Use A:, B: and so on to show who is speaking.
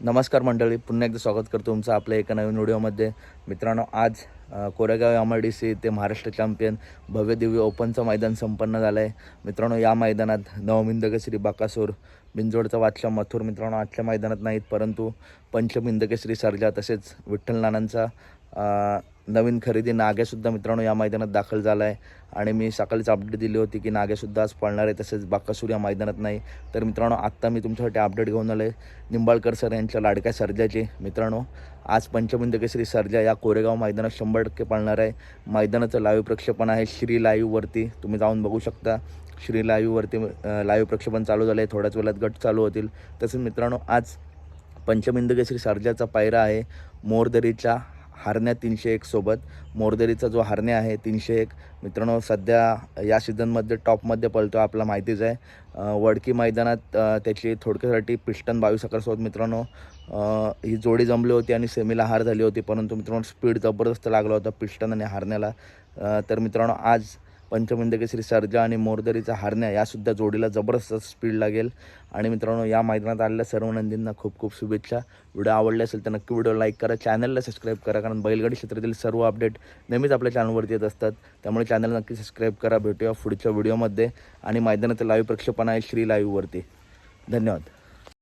A: नमस्कार मंडळी पुन्हा एकदा स्वागत करतो तुमचं आपल्या एका नवीन व्हिडिओमध्ये. मित्रांनो आज Koregaon M I D C ते महाराष्ट्र चॅम्पियन भव्य दिव्य ओपनचं मैदान संपन्न झालं आहे मित्रांनो या मैदानात नवमिंदकेसरी बाकासूर बिंजोडचा वाचला मथुर मित्रांनो आजच्या मैदानात नाहीत परंतु पंचमिंदकेसरी सर्जा तसेच विठ्ठल नानांचा नवीन खरेदी नाग्यासुद्धा मित्रांनो या मैदानात दाखल झाला आहे आणि मी सकाळीच अपडेट दिली होती की नाग्यासुद्धा आज पळणार आहे तसेच बाकासूर या मैदानात नाही. तर मित्रांनो आत्ता मी तुमच्यासाठी अपडेट घेऊन आलो आहे निंबाळकर सर यांच्या लाडक्या सर्जाचे. मित्रांनो आज पंचबिंदकेसरी सर्जा या कोरेगाव मैदानात शंभर टक्के पळणार आहे. मैदानाचं लाईव्ह प्रक्षेपण आहे श्री लाईव्हवरती तुम्ही जाऊन बघू शकता. श्री लाईव्हवरती लाईव्ह प्रक्षेपण चालू झालं आहे थोड्याच वेळात गट चालू होतील. तसेच मित्रांनो आज पंचमिंदकेसरी सर्जाचा पायरा आहे मोरदरीच्या. हारण्या तीनशे एक सोबत. जो हारण्या आहे तीनशे एक. मित्रांनो सध्या या सीझनमध्ये टॉपमध्ये पळतो आपला माहितीच आहे. वडकी मैदानात त्याची थोडक्यासाठी पिस्टन बावीस अकरासोबत मित्रांनो ही जोडी जमली होती आणि सेमीला हार झाली होती. परंतु मित्रांनो स्पीड जबरदस्त लागला होता पिस्टन आणि हारण्याला. तर मित्रांनो आज पंचमंदके श्री सर्जा आणि मोरदरीचा हारण्या यासुद्धा जोडीला जबरदस्त स्पीड लागेल. आणि मित्रांनो या मैदानात आलेल्या सर्व नंदींना खूप खूप शुभेच्छा. व्हिडिओ आवडले असेल तर नक्की व्हिडिओ लाईक करा. चॅनलला सबस्क्राईब करा कारण बैलगाडी क्षेत्रातील सर्व अपडेट नेहमीच आपल्या चॅनलवरती येत असतात. त्यामुळे चॅनल नक्की सबस्क्राईब करा. भेटूया पुढच्या व्हिडिओमध्ये. आणि मैदानाचं लाईव्ह प्रक्षेपण आहे श्री लाईव्हवरती धन्यवाद.